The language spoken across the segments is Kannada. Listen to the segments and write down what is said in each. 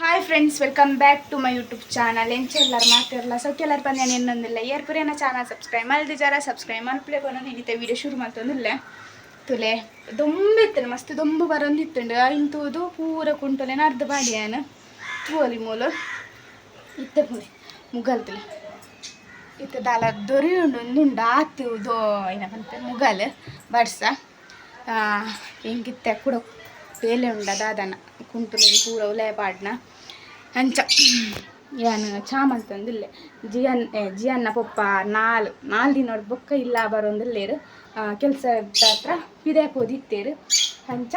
Hi friends welcome back to my YouTube channel ಎಂಚ ಎಲ್ಲರೂ ಮಾತಾಡಲ್ಲ ಸೌಖ್ಯ ಎಲ್ಲರೂ ಬಂದ ಇನ್ನೊಂದಿಲ್ಲ ಏರ್ ಪುರೇನ ಚಾನಲ್ ಸಬ್ಸ್ಕ್ರೈಬ್ ಮಾಡಿದ ಜರ. ಸಬ್ಸ್ಕ್ರೈಬ್ ಮಲ್ಪಲೆ ಬಂದು ಹಿಡಿತೆ ವಿಡಿಯೋ ಶುರು ಮಾಡ್ತಂದಿಲ್ಲ ತುಲೆ ದೊಂಬಿತ್ತನೆ ಮಸ್ತ್ ದೊಂಬು ಬರೋಂದಿತ್ತುಂಡು. ಇಂತೂದು ಪೂರ ಕುಂಟಲೇನ ಅರ್ಧ ಬಾಡಿಯಾನ ತೂಲಿ ಮೂಲು. ಇತ್ತೆ ಪೂರಿ ಮುಗಲ್ ತುಲೆ. ಇತ್ತೆ ದಾಲ ದೊರೆಯುಂಡು ಒಂದುಂಡು ಆತಿವುದು ಏನಪ್ಪ ಮುಗಲ್ ಬಡ್ಸ ಹೆಂಗಿತ್ತೆ ಕೂಡ? ಬೇಲೆ ಉಂಡ ದಾದನ ಕುಂಟುಲೇನು ಪೂರ ಉಲಯ ಪಾಡ್ನ. ಅಂಚ ಯಾನು ಚಾಮಂತಂದಿಲ್ಲ ಜಿಯನ್ ಜಿಯನ್ನ ಪೊಪ್ಪ ನಾಲ್ ನಾಲ್ ದಿನ ಬೊಕ್ಕ ಇಲ್ಲ ಬರೋಂದಿಲ್ಲೇರು. ಕೆಲಸ ಹತ್ರ ಪಿದೆ ಪೋದಿತ್ತೇರು ಅಂಚ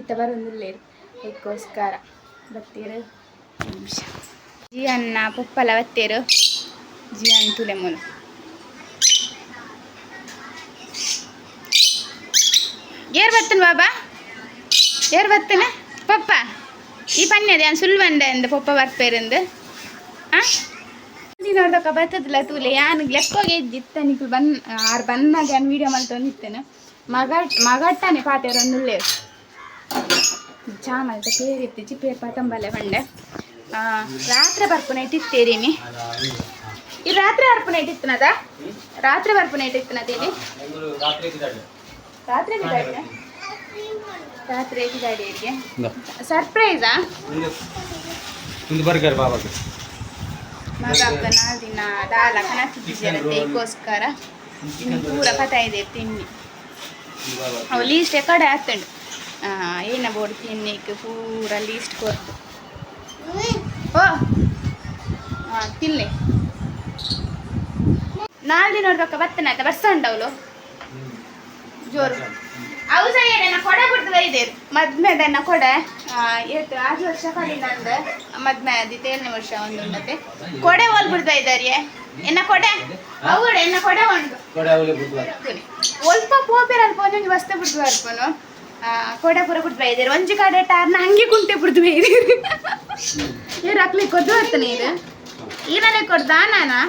ಇತ್ತ ಬರೋಂದಿಲ್ಲೇರು. ಅದಕ್ಕೋಸ್ಕರ ಬತ್ತೇರು. ನಿಮಿಷ ಜಿಯನ್ನ ಪೊಪ್ಪಲ ಬತ್ತೇರು. ಜಿಯನ್ ತುಲೆ ಮುಲು. ಏರ್ ಬತ್ತನ್ ಬಾಬಾ? ಏರ್ ಬತ್ತನ ಪಪ್ಪ. ಈ ಪನ್ಯದ ಯಾನ್ ಸುಲ್ವಂಡ ಎಂದ ಪಪ್ಪ ಬರ್ಪೇರಂದು? ಆ? ನೋಡ್ದಕ್ಕ ಬರ್ತದಿಲ್ಲ ತೂಲೆ, ಯಾನ್ ಲೆಕ್ಕೋಗೆ ಇದ್ದಿತ್ತೆ ನಿಕ್ಲು ಬನ್, ಆರು ಬನ್ನಾಗ ಯಾನ್ ವೀಡಿಯೋ ಮಲ್ತೊಂದಿತ್ತೇನೆ ಮಗ ಮಗಟ್ಟನೆ ಪಾತೆರ ಒಂದುಲ್ಲೆ ಚಾ ಮಲ್ತ ಪೇರಿತ್ತು ಚಿಪ್ಪೇರ್ ಪಾತಂಬಲೆ ಬಂಡೆ ರಾತ್ರಿ ಬರ್ಪುನ ಇಟ್ಟಿತ್ತೇರಿನಿ ಈ ರಾತ್ರಿ ಬರ್ಪುನ ಇಟ್ಟಿತ್ತನದ ರಾತ್ರಿ ಬರ್ಪುನ ಇಟ್ಟಿತ್ತನದ ಇಲ್ಲಿ ರಾತ್ರಿ ರಾತ್ರಿ ಸರ್ಪ್ರೈಸಾ ಒಂದು ಬರ್ಗರ್ ಬಾಬಾಗೆ ಮಗ ದಿನ ದಾಲ ಇನ್ನು ಪೂರ ತಿನ್ನಿ. ಅವು ಲೀಸ್ಟ್ ಕಡೆ ಆಗ್ತಂಡು ಏನ ಬೋರ್ಡ್ ತಿನ್ನಿಕ್ಕೆ ಪೂರ ಲೀಸ್ಟ್ ಕೊರ್ದು ಓ ಹಾಂ ತಿನ್ನಿ ದಿನ ನೋಡ್ಬೇಕ ಬರ್ತನೆ ಆಯ್ತಾ ಬರ್ಸ ಉಂಟವಳು ಜೋರು. ಅವು ಸಹ ನನ್ನ ಕೊಡೆ ಬಿಡ್ದು ಬೈದೇರು ಮದ್ಮೆದನ್ನ ಕೊಡೆ. ಆ, ಏತು ಆರು ವರ್ಷ ಕಡಿಂದ ಮದ್ಮೆ ಆದಿತ್ತು ಏಳನೇ ವರ್ಷ ಒಂದು ಮತ್ತೆ. ಕೊಡೆ ಹೋಲ್ ಬಿಡ್ತಾ ಇದ್ದಾರೆ ಎನ್ನ ಕೊಡೆ? ಅವು ಎನ್ನ ಕೊಡೆ ಕೊನೆ. ಒಲ್ಪ ಪೋಪೆರ್ ಅಲ್ಪ ಒಂದೊಂದು ವಸ್ತು ಬಿಡ್ದು ಅರ್ಪನು. ಕೊಡೆ ಪುರ ಬಿಡ್ದು ಬೈದೇರು ಒಂಜಿ ಕಡೆ ಟಾರ್ನ ಹಂಗೆ ಕುಂಟೆ ಬಿಡ್ದು ಬೈದೇರು ಏರು ಹಾಕ್ಲಿಕ್ಕೆ ಕೊದ್ದು ಬರ್ತಾನೆ ಇದು. ಈರಲ್ಲೇ ಕೊಡ್ದಾ ನಾನಾ?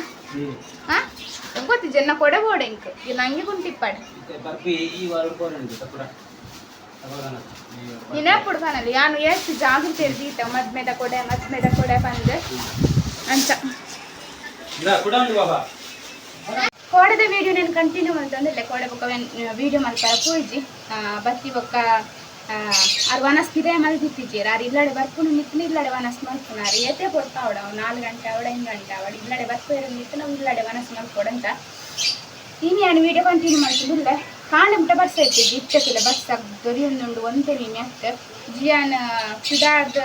ಹಾ ಗೊತ್ತಿದ್ದ ಜನ ಕೊಡೆ ಬೋಡೆಂಕ್ ಇಲ್ಲ ಹಂಗೆ ಕುಂಟಿಪ್ಪಾಡೆ ಬರ್ಪಿ ಈ ವಾರ ಕೋರಂಡಿ ತಪ್ಪುರ ನೀನೇ ಪುಡ್ಕನಲ್ಲಿ ಯಾನು ಎಷ್ಟು ಜಾಗೃತಿ ಇರ್ದಿತ್ತ ಮದ್ ಮೇದ ಕೊಡೆ ಮದ್ಮೆದ ಕೊಡೆ ಬಂದೆ ಅಂಚ. ಕೋಡದ ವಿಡಿಯೋ ನಾನು ಕಂಟಿನ್ಯೂ ಮಾಡ್ತಂದಿಲ್ಲ ಕೋಡೆ ಬೊಕ್ಕ ವಿಡಿಯೋ ಮಾಡ್ತಾರೆ ಪೂಜಿ ಬತ್ತಿ ಬೊಕ್ಕ ಆರು ವನಸ್ ಕಿದೆ ಮಲ್ದಿತ್ತಿಜ್ಜಿ ಆರು ಇಲ್ಲಡೆ ಬರ್ಕೊಂಡು ನಿತ್ತಿನ ಇಲ್ಲಡೆ ವನಸ್ ಮಲ್ಪುನಾರು ಏತೆ ಕೊಡ್ತಾವಡ ನಾಲ್ಕು ಗಂಟೆ ಅವಡ ಹಿಂಗೆ ಗಂಟೆ ಅವಡ ಇಲ್ಲಡೆ ಬರ್ಪೇರು ನಿತ್ತು ನಾವು ಇಲ್ಲಡೆ ವನಸ್ ಮಲ್ಕೊಡಂತ ನಾನು ವಿಡಿಯೋ ಕಂಟಿನ್ಯೂ ಮಾಡ್ತಿದ್ದಿಲ್ಲ ಕಾಣ ಬಿಟ್ಟ ಬಸ್ ಐತಿದ್ದಿ ಇಟ್ಟಕ್ಕಿಲ್ಲ ಬಸ್ ಒಂದು ಒಂದೇ ನೀನು ಆಗ್ತದೆ ಜಿಯಾನ ಸುಧಾರ್ದ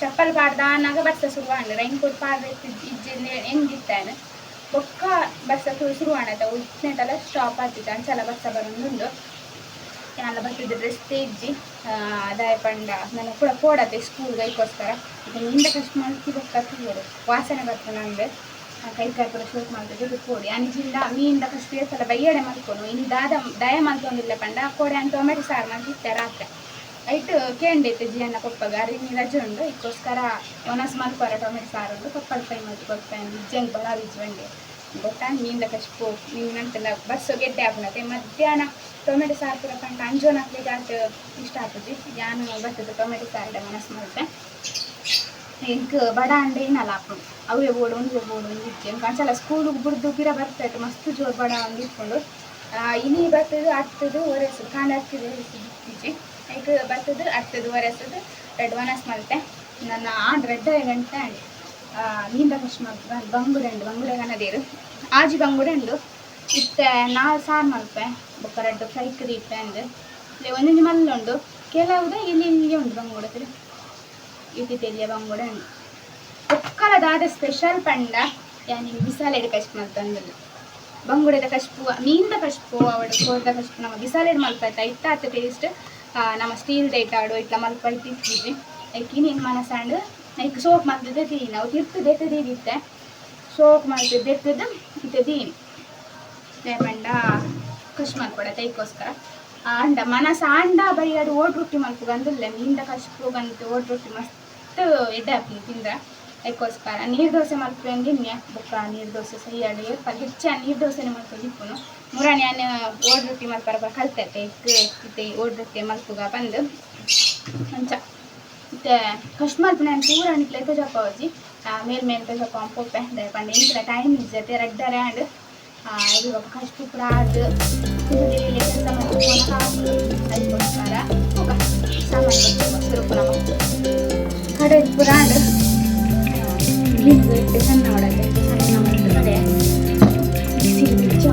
ಚಪ್ಪಲ್ ಪಾಡ್ದ ಅನ್ನಾಗ ಬರ್ಸ ಶುರುವಾಣ ರೈನ್ ಕೋಟ್ ಪಾಡ್ದ ಇಜ್ಜೆ ಹೆಂಗಿತ್ತಾನೆ ಬೊಕ್ಕ ಬಸ್ ಶುರುವಾಣತ ಇಟ್ನೆಟಲ್ಲ ಸ್ಟಾಪ್ ಆಗ್ತಿತ್ತು ಅಂಚಲ ಬಸ್ ಬರೋದುಂಡು ಬಸ್ ಬರ್ತದೆ ಡ್ರೆಸ್ ತೆಗ್ಜಿ ಅದಾಯ ಪಂಡ ನನ್ನ ಕೂಡ ಕೋಡತ್ತೆ ಸ್ಕೂಲ್ಗೆ ಅದಕ್ಕೋಸ್ಕರ ಹಿಂದೆ ಕಷ್ಟ ಮಾಡ್ತಿ ಬೊಕ್ಕ ವಾಸನೆ ಬರ್ತದೆ ನಂಗೆ ಕೈ ಪುರ ಕೂಡ ಶೂಟ್ ಇದು ಕೋಡಿ. ಅಂಜಿಂದ ಮೀನಿಂದ ಫಸ್ಟ್ ಸಲ ಬೈಯಡೆ ಮಾಡ್ಕೊಂಡು ಇನ್ನು ದಾದ ದಯ ಮಾಡ್ಕೊಂಡಿಲ್ಲ ಪಂಡ. ಕೋಡೆ ಅಂತ ಟೊಮೆಟೊ ಸಾರು ಮಾಡ್ತಿತ್ತೆ ರಾತ್ರಿ. ಐಟು ಕೇಂಡೈತೆ ಜಿಯನ್ನ ಪಪ್ಪಗ ಅರಿನಿ ರಜೆ ಉಂಡು ಇದಕ್ಕೋಸ್ಕರ ಒನಸ್ ಮಾಡ್ಕೋರ ಟೊಮೆಟೊ ಸಾರು ಉಂಡು ಪಪ್ಪಳ ಫ್ರೈ ಮತ್ತು ಕೊಡ್ತಾನೆ ನಿಜಂಗ್ ಬಲ ಬಿಜ್ವಂಡೆ ಗೊತ್ತಾ? ಮೀನಿಂದ ಕಷ್ಟ ಪೋ ಅಂತೆಲ್ಲ ಬಸ್ಸು ಗೆಡ್ಡೆ ಆಗ್ನತೆ ಮಧ್ಯಾಹ್ನ ಟೊಮೆಟೊ ಸಾರು ಪೂರ ಪಂಡ. ಅಂಜೋನ್ ಹಾಕ್ಲಿಕ್ಕೆ ಆಟ ಇಷ್ಟ ಆಗ್ತದೆ? ಯಾನು ಬರ್ತದೆ, ಟೊಮೆಟೊ ಸಾರ್ಡ ಮನಸ್ಸು ಮಾಡುತ್ತೆ ಇಂಕ್ ಬಡ ಅಂಡೆ ಏನಲ್ಲ ಹಾಕೊಂಡು ಅವೇ ಬೋಡು ಒಂದೇ ಬೋಡು ಒಂದು ಇತ್ತು ಕಂಚಲ ಸ್ಕೂಲಿಗೆ ಬಿಡ್ದು ಗಿರ ಬರ್ತಾಯಿತ್ತು ಮಸ್ತ್ ಜೋರು ಬಡ ಇಟ್ಕೊಂಡು ಇನಿ ಬರ್ತದೆ ಹತ್ತದು ಒರೆಸೋದು ಕಾಂಡ ಹತ್ತಿದೆ ಇತ್ತೀಚೆ ಈಗ ಬರ್ತದೆ ಹತ್ತದು ಒರೆಸೋದು ರೆಡ್ ವನಸ್ ಮಲ್ತೆ ನನ್ನ ಆಂಡ್ ರೆಡ್ ಗಂಟೆ ಅಂಡ್ ನೀಂದ ಕಷ್ಟ ಬಂಗುಡೆ ಉಂಡು ಬಂಗುಡೆ ಗನದೇರು ಆಜಿ ಬಂಗುಡೆ ಉಂಡು ಇತ್ತೆ, ನಾ ಸಾರು ಮಲ್ಪೆ, ಬೊಕ್ಕ ರೆಡ್ ಫ್ರೈ ಕರಿ ಇಪ್ಪೆ ಅಂದು ಒಂದೊಂದು ಮಲ್ಲ ಉಂಡು. ಕೆಲವುದ ಇಲ್ಲಿ, ಇಲ್ಲಿಗೆ ಉಂಟು ಬಂಗುಡೆ ಇತಿ ತೆಲಿಯ ಬಂಗುಡೆ ಉಂಡು ಒಕ್ಕಲ ದಾದ ಸ್ಪೆಷಲ್ ಪಂಡ ಯಾನಿ ಬಿಸಾಲೆಡ್ ಕಷ್ಟ ಮಲ್ತಂದಿಲ್ಲ ಬಂಗುಡೆದ ಕಶ್ಪು ಮೀನ್ದ ಕಶ್ಪು ಅವಡ ಕೋರ್ದ ಕಶ್ಪು, ನಮ್ಮ ಬಿಸಾಲೆಡ್ ಮಲ್ಪೈತ. ಇತ್ತ ಅತ್ತ ಟೇಸ್ಟ್ ನಮ್ಮ ಸ್ಟೀಲ್ ಡೈಟ್ ಆಡು ಇಟ್ಲ ಮಲ್ಪ ಇಟ್ಟಿದ್ವಿ ಐಕಿ ನೀನ್ ಮನಸ್ಸಾಂಡು ಐಕ್ ಸೋಪ್ ಮಲ್ತದೆ ತೀನಿ ಅವು ತಿರ್ತು ದೆತ್ತದೀಗಿತ್ತೆ ಸೋಪ್ ಮಲ್ತದೆ ಬೆತ್ತದ ಇತ್ತ ದೀನ್. ಪಂಡ ಕಶ್ ಮಲ್ಪಡ ತೈಕೋಸ್ಕರ ಅಂಡ ಮನಸ ಅಂಡ ಬೈಯಾಡು ಓಟ್ ರೊಟ್ಟಿ ಮಲ್ಪು. ಗಂದಿಲ್ಲ ಮೀನ್ದ ಕಶ್ಪು ಗಂತು ಓಟ್ ರೊಟ್ಟಿ ಮಸ್ತ್ ಎಡ್ಡೆ ಹಾಕಿ ತಿಂದ್ರೆ. ಅದಕ್ಕೋಸ್ಕರ ನೀರು ದೋಸೆ ಮಲ್ಪಂಗೆ ಬೊಕ್ಕ ನೀರು ದೋಸೆ ಸೈಯಾಡು ಏರ್ಪಲ್ ಹೆಚ್ಚು ನೀರು ದೋಸೆನೆ ಮಲ್ಪದು ಇಪ್ಪುನು ಮುರಾಣಿ ಅನ್ನ ಓಡ್ ರೊಟ್ಟಿ ಮಲ್ಪರ ಕಲ್ತೈತೆ ಇಕ್ಕೆ ಇತ್ತೆ ಓಡ್ ರೊಟ್ಟಿ ಮಲ್ಪುಗ ಬಂದು ಅಂಚ ಮತ್ತೆ ಕಸ್ಟಮರ್ ನಾನು ಪೂರ ನಿಕ್ಲೆ ತಜಪ್ಪ ಅಜ್ಜಿ ಮೇಲ್ ಮೇಲ್ ತಜಪ್ಪ ಪೊಪ್ಪೆ ದಯಪಂಡ ಇಂಚಿನ ಟೈಮ್ ಇಜ್ಜತೆ ರೆಡ್ಡರೆ ಆ್ಯಂಡ್ ಇದು ಕಷ್ಟ ಪೂರ ಆದ್ ಕೆಲಸ ಮಾಡಿ ಅದಕ್ಕೋಸ್ಕರ ಹೋಗ ಸಾಮಾನ್ಯ ಸುರುಪು ನಮ್ಮ ಕಡೆ ಪೂರ ಆಡ್ ಹಿಂಗೆ ಇಟ್ಟು ಸಣ್ಣ ಹೊಡಕ್ಕೆ ಸಣ್ಣ ಮತ್ತು ಕಡೆ ಮಿಕ್ಸಿಗೆ ಬಿಚ್ಚಿ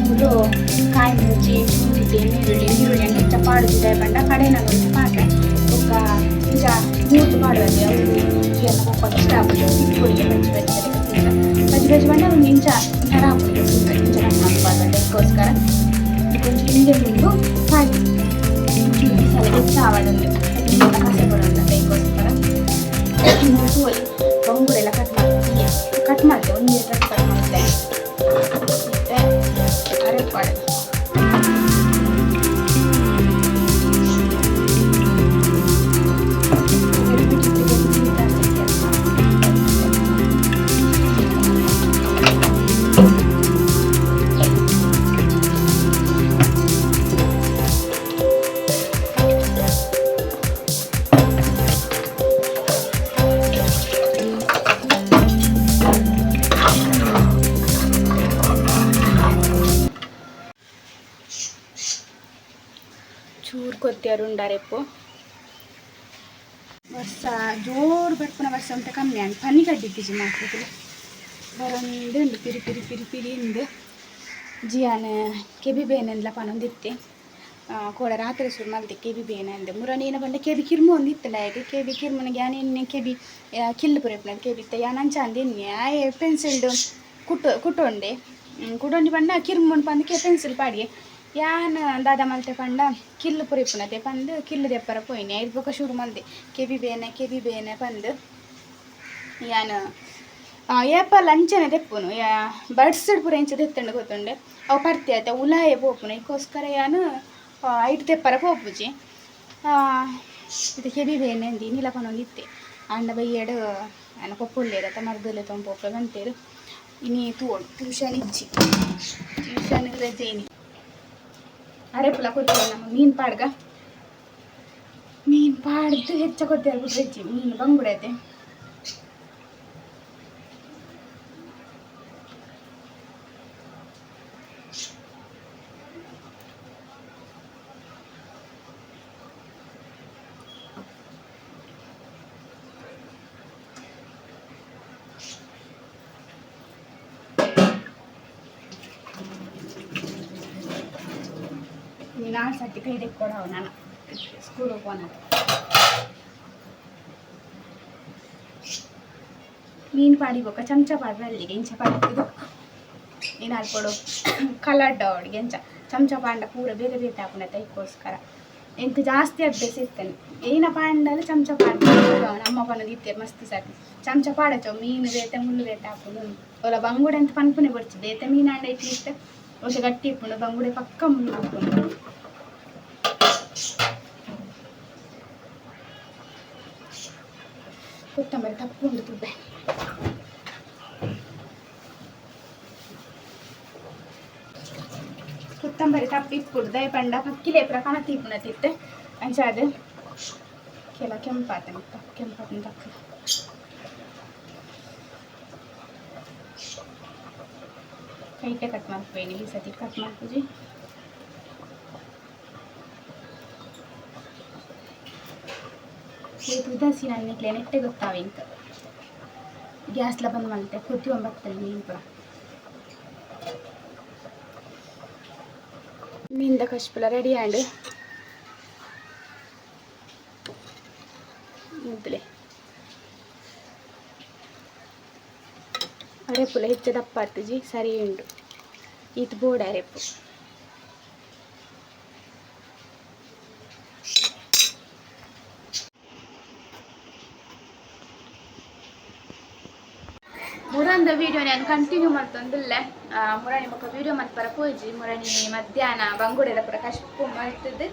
ಮೂರು ಕಾಯಿ ಮುಚ್ಚಿ ಶುಂಠಿ ನೀರುಳ್ಳಿ ಈರುಳ್ಳಿ ಅಂತ ಹೆಚ್ಚ ಪಾಡುತ್ತಿದೆ ಬಂಡ ಕಡೆನ ಒಂದು ಪಾತ್ರೆ ఒక ಈಗ ಮೂರು ಮಾಡುವಂತೆ ಅವರು ಎಲ್ಲ ಒಬ್ಬ ಇಷ್ಟ ಆಗ್ಬಿಟ್ಟು ಇಟ್ಕೊಳ್ಳಿ ಬಜ್ಜಿ ಬಜ್ಜಿ ಬಜ್ಜಿ ಬಜ್ಜಿ ಬಂಡ ಒಂದು ಇಂಚ ಥರ ಆಗ್ಬಿಟ್ಟು ಇಂಚ ಹಾಕ್ಬಾರ್ದು ಅದಕ್ಕೋಸ್ಕರ ಕೊಂಚ ಹಿಂಗೆ ಮುಂದು ಕಾಯಿ ಸಲ ಹೆಚ್ಚು ಆವಾಡೊಂದು ಕಸೆ ಬರೋದು ಅದಕ್ಕೋಸ್ಕರ ಮೂರು ಬಂಗುರೆಲ್ಲ ಕಟ್ ಮಾಡ್ತೀನಿ ಕಟ್ ಕೊತ್ತಿಯರು ಉಂಡಾರೆಪ್ಪು ವರ್ಷ, ಜೋರು ಬರ್ಪುನ ವರ್ಷ ಅಂತ ಕಮ್ಮಿ ಅಂತ ಪನಿ ಕಡ್ಡಿದ್ದೀಜಿ ಮಾತ್ರ ಬರೊಂದು ಪಿರಿ ಪಿರಿ ಪಿರಿ ಪಿರಿ ಇಂದು. ಜಿಯಾನ ಕೆಬಿ ಬೇನೆಲ್ಲ ಪನೊಂದಿತ್ತೆ ಕೂಡ ರಾತ್ರಿ ಸುರು ಮಲ್ತೆ ಕೆಬಿ ಬೇನೆ ಅಂದೆ. ಮುರನೇನ ಬಂದ, ಕೆಬಿ ಕಿರ್ಮು ಒಂದು ಇತ್ತಲ್ಲ ಈಗ ಕೆಬಿ ಕಿರ್ಮುನ ಯಾನ್ ಎಣ್ಣೆ, ಕೆಬಿ ಕಿಲ್ಲು ಪುರೇಪ್ನ ಕೆಬಿ ಇತ್ತ. ಯಾನ ಅಂಚ ಅಂದ ಎಣ್ಣೆ. ಆಯೆ ಪೆನ್ಸಿಲ್ಡು ಕುಟ್ಟು, ಕುಟ್ಟೊಂಡೆ. ಕುಟ್ಟೊಂಡಿ ಪಂಡ ಕಿರ್ಮುನ್ ಪಂದಕ್ಕೆ ಪೆನ್ಸಿಲ್ ಪಾಡಿ ಯಾನ್ ದಾದ ಮಲ್ತೆ ಪಂಡ ಕಿಲ್ಲು ಪುರೇಪುನತೆ ಪಂದು ಕಿಲ್ಲು ದೆಪ್ಪರ ಪೋಯ್ನೆ. ಐದು ಬೊಕ ಶುರು ಮಲ್ದೆ. ಕೆಬಿ ಬೇನೆ ಕೆಬಿ ಬೇನೆ ಪಂದು ಯಾನ್ ಏಪಲ್ ಅಂಚನೆ ತೆಪ್ಪುನು ಯಾ ಬಡ್ಸ್ ಪೂರ ಇಂಚ ತೆತ್ತಂಡು ಗೊತ್ತುಂಡೆ. ಅವು ಪರ್ತಿ ಆಯ್ತು, ಉಲಾಯೆ ಪೋಪುನು. ಇದಕ್ಕೋಸ್ಕರ ಯಾನು ಐಟ್ ತೆಪ್ಪರ ಪೋಪುಜಿ. ಇದು ಕೆಬಿ ಬೇನೆ ಅಂದಿ ನೀಲಪನೊಂದು ಇತ್ತೆ ಅಂಡ ಬೈಯಡು ಅನ್ನ ಪೊಪ್ಪುಲ್ಲೇರ ಮರದಲ್ಲೇ ತೊಂದು ಪೋಪ ಬಂತೇರು ಇನಿ ತೋಡು ಟ್ಯೂಷನ್ ಇಚ್ಚಿ. ಟ್ಯೂಷನ್ ರಜೇನಿ ಅರೆಪುಲ ಕೊಡ್ತೀವಿ ನಮ್ಮ ಮೀನು ಪಾಡ್ಗ. ಮೀನು ಪಾಡ್ದು ಹೆಚ್ಚ ಕೊಡ್ತೀವಿ ಬಿಟ್ರೆ ಮೀನು ಬಂಗುಡೈತೆ ನಾನು ಸರ್ಟಿಫಿಕೇಟ್ ಕೊಡೋ ನಾನು ಸ್ಕೂಲಿಗೆ ಹೋಗೋಣ ಮೀನು ಪಾಡಿಗೆ ఒక ಚಮಚ ಪಾಡ್ರೆ ಅಲ್ಲಿಗೆ ಇಂಚ ಪಾಡ್ತಿದ್ದು ನೀನು ಹಾಕ್ಕೊಡು ಕಲರ್ಡ್ ಅವ್ಳಿಗೆ ಇಂಚ ಚಮಚ ಪಾಂಡ ಪೂರ ಬೇರೆ ಬೇರೆ ಹಾಕೋಣ ಅದಕ್ಕೋಸ್ಕರ ಎಂತ ಜಾಸ್ತಿ ಅಭ್ಯಾಸ ಇರ್ತೇನೆ ಏನ ಪಾಂಡಲ್ಲ ಚಮಚ ಪಾಡ ನಮ್ಮ ಪನ್ನದು ಇತ್ತೆ ಮಸ್ತ್ ಸಾಕು ಚಮಚ ಪಾಡಚೋ ಮೀನು ಬೇತೆ ಮುಳ್ಳು ಬೇತೆ ಹಾಕೊಂಡು ಅವಳ ಬಂಗುಡೆ ಅಂತ ಪನ್ಪುನೆ ಬರ್ಚು ಬೇತೆ ಮೀನು ಅಂಡ ಇಟ್ಟಿತ್ತೆ ಒಂದು ಗಟ್ಟಿ ಇಪ್ಪುಂಡು ಬಂಗುಡೆ ಪಕ್ಕ ಮುಳ್ಳು ಹಾಕೊಂಡು ಹಾಕಬೇಕು ಟೊಮೆಟೊ ಪುಂಡು ತುಪ್ಪೆ ಕೊತ್ತಂಬರಿ ತಪ್ಪಿ ಪುಡ್ದೆ ಬಂಡ ಪಕ್ಕಿಲೆ ಪ್ರಕಾಣ ತಿನ್ನತಿತ್ತೆ ಅಂಚಾದ ಕೆಲ ಕೆಂಪಾತನ ಕೆಂಪಾತನ ತಕ್ಕ ಕೈಟೆ ಕಟ್ ಮಾಡ್ಬೇಕು ಈ ಸತಿ ಕಟ್ ಮಾಡ್ತೀವಿ ಉದಾಸಿ ನಾನು ನಿಕ್ಲೆ ನೆಟ್ಟೆ ಗೊತ್ತಾವೆ ಗ್ಯಾಸ್ ಗ್ಯಾಸ್ಲ ಬಂದ್ ಮಲ್ತೆ ಕುದಿ ಒಂಬತ್ತಲ್ಲಿ ನೀನು ಕೂಡ. ಮೀನ್ದ ಕಶ್ಪುಲ ರೆಡಿ ಆಂಡ್. ಮುದ್ಲೆ ಅರೆಪುಲ ಹೆಚ್ಚು ದಪ್ಪ ಆಗ್ತಜಿ ಸರಿ ಉಂಡು ಇದು ಬೋರ್ಡ್ ಅರೆಪು ಮುರಂದ ವಿಡಿಯೋ ನಾನು ಕಂಟಿನ್ಯೂ ಮಾಡ್ತಂದಿಲ್ಲ ಮುರಾಣಿ ಮುಖ ವಿಡಿಯೋ ಮತ್ತು ಪರ ಪೂಜಿ ಮುರಾಣಿ ಮಧ್ಯಾಹ್ನ ಬಂಗುಡೆದ ಪುರ ಕಷ್ಟ ಮಾಡ್ತದ್ದು.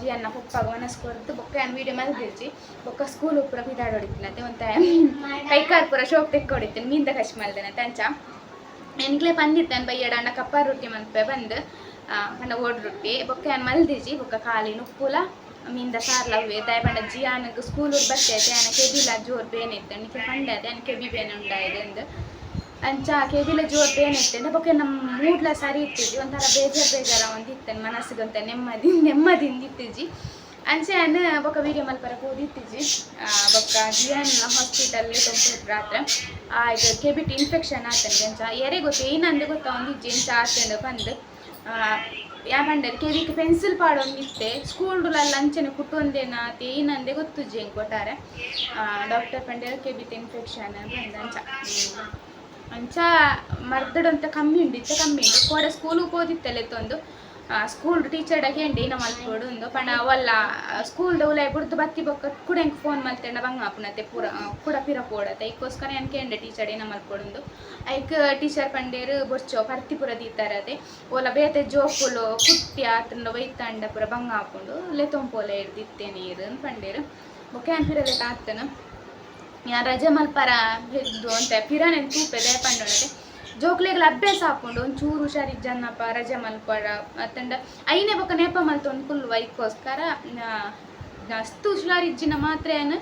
ಜಿಯನ್ನ ಪುಪ್ಪಾಗ ಮನಸ್ಕೊಡ್ತು ಬೊಕ್ಕ ಏನು ವಿಡಿಯೋ ಮಲ್ದಿರ್ಜಿ ಬೊಕ್ಕ ಸ್ಕೂಲ್ ಪುರ ಬಿದಾಡೋಡಿತ್ತಿನತ್ತೆ ಒಂದು ಕೈಕಾರ್ ಪುರ ಶೋಕ್ ತೆಕ್ಕೊಡಿತೀನಿ ಮೀನ್ದ ಕಷ್ಟ ಮಲ್ದೇನೆ ತಂಚ. ಎನ್ಕ್ಲೆ ಬಂದಿದ್ದಾನೆ ಬಯ್ಯಡ ಅಣ್ಣ ಕಪ್ಪಾರ್ ರೊಟ್ಟಿ ಮಲ್ಪೆ ಬಂದು ಅಣ್ಣ ಓಡ್ ರೊಟ್ಟಿ ಬೊಕ್ಕ ಏನು ಮಲ್ದಿಜಿ ಬೊಕ್ಕ ಖಾಲಿ ನುಪ್ಪುಲ ಮಿಂದ ಸಾರ್ಲವ್ವೆ ದಯಪಂಡ ಜಿಯಾನಗ್ ಸ್ಕೂಲ್ ಬರ್ತೈತೆ, ಆನ ಕೆಬಿಲ ಜೋರ್ ಬೇನೆ ಇತ್ತು ಪಂಡೆ ಅದೇ ಅನ್ ಕೆಬಿ ಬೇನೆ ಉಂಟಾಯ್ದೆ ಅಂದು. ಅಂಚ ಕೆಬಿಲ ಜೋರ್ ಬೇನೆ ಇತ್ತು ಬೊಕ್ಕೆ ನಮ್ಮ ಮೂಡ್ಲ ಸರಿ ಇತ್ತಿದ್ವಿ ಒಂಥರ ಬೇಜಾರ್ ಬೇಜಾರ ಒಂದು ಇತ್ತೇನೆ ಮನಸ್ಸಿಗಂತ ನೆಮ್ಮದಿ, ನೆಮ್ಮದಿಯಿಂದ ಇತ್ತಿಜ್ಜಿ ಅಂಚೆ ಅನ್ನ ಬೊಕ್ಕ ವೀಡಿಯೋ ಮಲ್ಪರ ಕೂದಿತ್ತಿಜ್ಜಿ ಬೊಕ್ಕ ಜಿಯಾನ್ ಹಾಸ್ಪಿಟಲ್ ತೊಂಪು ರಾತ್ರಿ. ಆ, ಇದು ಕೆಬಿಟ್ ಇನ್ಫೆಕ್ಷನ್ ಆತಂಗೆ ಅಂಚ. ಎರೆ ಗೊತ್ತು, ಏನಂದು ಗೊತ್ತಾ ಇಜ್ಜಿ ಇಂಚ ಆತಂದು ಬಂದು ಯಾಕಂದ್ರೆ ಕೆವಿಕ್ ಪೆನ್ಸಿಲ್ ಪಾಡೊಂದಿತ್ತೆ. ಸ್ಕೂಲ್ಡುಲಲ್ಲಿ ಅಂಚನೆ ಕುಟ್ಟೊಂದೇನ ಅತಿ ಏನಂದೆ ಗೊತ್ತುಜ್ಜಿ ಹೆಂಗೆ ಕೊಟ್ಟಾರೆ? ಡಾಕ್ಟರ್ ಪಂಡೆ ಕೆಬಿತ್ ಇನ್ಫೆಕ್ಷನ್ ಬಂದ ಅಂಚ. ಅಂಚ ಮರ್ದಡಂತ ಕಮ್ಮಿ ಉಂಡಿತ್ತೆ, ಕಮ್ಮಿ ಉಂಡು ಕೋಡ ಸ್ಕೂಲಿಗೆ ಹೋದಿತ್ತಲ್ಲ ಇತ್ತೊಂದು. ಸ್ಕೂಲ್ ಟೀಚರ್ ಡಗೆಂಡಿ ನಮ್ಮ ಮಲ್ಪೋಡು ಒಂದು ಪಣ ಅವಲ್ಲ ಸ್ಕೂಲ್ ಉಲೈ ಬುಡ್ದು ಬತ್ತಿ ಬೊಕ್ಕ ಕೂಡ ಹೆಂಗೆ ಫೋನ್ ಮಲ್ತೆಂಡ ಬಂಗ ಆಪುನತೆ ಪೂರ ಕೂಡ ಪಿರ ಪೋಡತ್ತೆ. ಐಕೋಸ್ಕರ ಎನ್ಕೆಂಡೆ ಟೀಚರ್ ಏನ ಮಲ್ಪೊಡುಂದು ಐಕ್ ಟೀಚರ್ ಪಂಡೇರು ಬೊಚ್ಚೋ ಪರ್ತಿ ಪುರ ದೀತಾರದೆ ಓಲ ಬೇತೆ ಜೋಕುಲು, ಕುಟ್ಟಿ ಆತಂಡ, ವೈತಾಂಡ ಪುರ ಬಂಗ ಹಾಕೊಂಡು ಲೆತೊಂಪೋಲ ಹಿಡ್ದಿತ್ತೆ ನೀರು ಪಂಡೇರು ಬೊಕ್ಕೆ ಪಿರಲೆ ತಾತನ ಯಾರು ರಜೆ ಮಲ್ಪರ ಹಿಡ್ದು ಅಂತ ಪಿರಾನೆ ತೂಪೆ ದಯಪಂಡೊಳಗೆ ಜೋಕ್ಲೆಗ್ಲ ಅಭ್ಯಾಸ ಹಾಕೊಂಡು ಒಂಚೂರು ಹುಷಾರಿಜ್ಜನ್ನಪ್ಪ ರಜೆ ಮಲ್ಪರ ಅತ್ತಂಡ ಐನೇ ಬೊಕ್ಕ ನೆಪ ಮಲ್ತೊಂದು ಫುಲ್ ವೈಕೋಸ್ಕರ ಅಷ್ಟು ಹುಷಾರಿಜ್ಜಿನ ಮಾತ್ರ ಏನು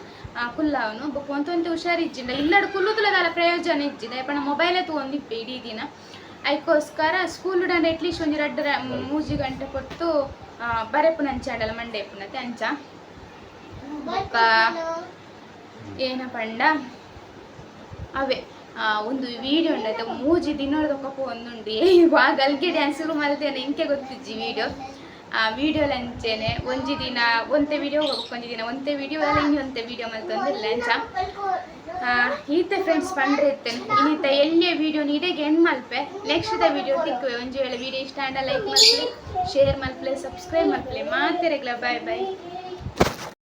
ಕುಲ್ಲವನು ಬೊಕ್ಕ ಒಂತೊಂತೆ ಹುಷಾರಿಜ್ಜಿಂಡ ಇಲ್ಲಡು ಕುಲ್ಲುತ್ತಲದಲ್ಲ ಪ್ರಯೋಜನ ಇಜ್ಜಿದ ಯಪ್ಪಣ ಮೊಬೈಲೇ ತೊಗೊಂದಿಪ್ಪೆ ಇಡೀ ದಿನ. ಐಕೋಸ್ಕರ ಸ್ಕೂಲ್ ಡಂಡ ಅಟ್ಲೀಸ್ಟ್ ಒಂದು ಎರಡು ರ- ಮೂಜಿ ಗಂಟೆ ಕೊಟ್ಟು ಬರೆಪುನ ಅಂಚಾಡಲ್ಲ ಮಂಡೆ ಪುನತೆ ಅಂಚ. ಏನಪ್ಪ ಏನ ಪಂಡ. ಅವೇ. ಒಂದು ವಿಡಿಯೋ ಉಂಡಾಯ್ತು ಮೂಜಿ ದಿನದೊಕ್ಕ ಒಂದುಂಡು ಇವಾಗ ಗಲ್ಕೆ ಡ್ಯಾನ್ಸ್ ಶುರು ಮಲ್ತೇನೆ ಇಂಕೆ ಗೊತ್ತಿಜ್ಜಿ ವಿಡಿಯೋ ಆ ವಿಡಿಯೋ ಲಂಚೇನೆ ಒಂಜಿ ದಿನ ಒಂತೆ ವಿಡಿಯೋ ಒಂಜಿ ದಿನ. ಒಂತೆ ವಿಡಿಯೋ ಅಲ್ಲ ಇನ್ನು ವಿಡಿಯೋ ಒಂದು ಆ, ಈತ ಫ್ರೆಂಡ್ಸ್ ಪಂಡ್ರೆ ಇರ್ತೇನೆ. ಇನ್ನಿತ ಎಲ್ಲಿಯ ವಿಡಿಯೋ ನೀಡೆಗೆ ಗೆನ್ ಮಲ್ಪೆ. ನೆಕ್ಸ್ಟ್ ವಿಡಿಯೋ ತಿಕ್ಕುವೆ. ಒಂಜಿ ವೇಳೆ ವಿಡಿಯೋ ಇಷ್ಟ ಆಂಡ ಲೈಕ್ ಮಲ್ಪಲೆ ಶೇರ್ ಮಲ್ಪಲೆ ಸಬ್ಸ್ಕ್ರೈಬ್ ಮಲ್ಪಲೆ ಮಾತೇರೆಗ್ಲ ಬಾಯ್ ಬಾಯ್